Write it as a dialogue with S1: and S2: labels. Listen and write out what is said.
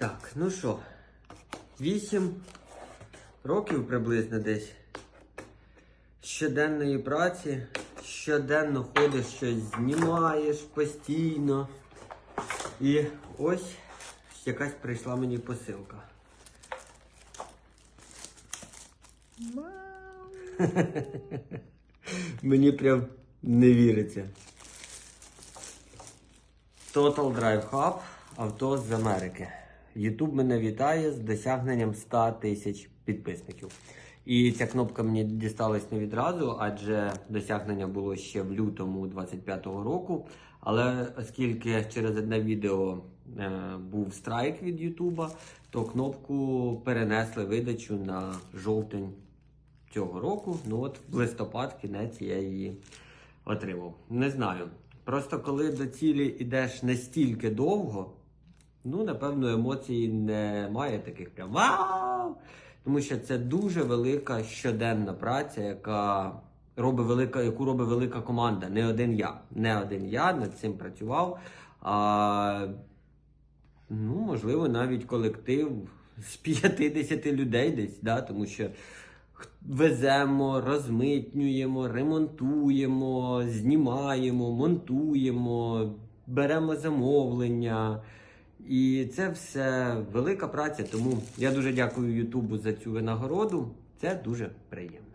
S1: Так, ну що, 8 років приблизно десь щоденної праці. Щоденно ходиш, щось знімаєш постійно. І ось якась прийшла мені посилка. Мені прям не віриться. Total Drive Hub авто з Америки. YouTube мене вітає з досягненням 100 тисяч підписників. І ця кнопка мені дісталась не відразу, адже досягнення було ще в лютому 25-го року. Але оскільки через одне відео е, був страйк від Ютуба, то кнопку перенесли видачу на жовтень цього року. Ну от в листопад кінець я її отримав. Не знаю. Просто коли до цілі йдеш настільки довго, ну напевно емоцій немає таких прям вау! Тому що це дуже велика щоденна праця, яка робить велика, яку робить велика команда. Не один я. Не один я над цим працював. А, ну, можливо, навіть колектив з 50 людей десь, да? тому що веземо, розмитнюємо, ремонтуємо, знімаємо, монтуємо, беремо замовлення. І це все велика праця. Тому я дуже дякую Ютубу за цю винагороду. Це дуже приємно.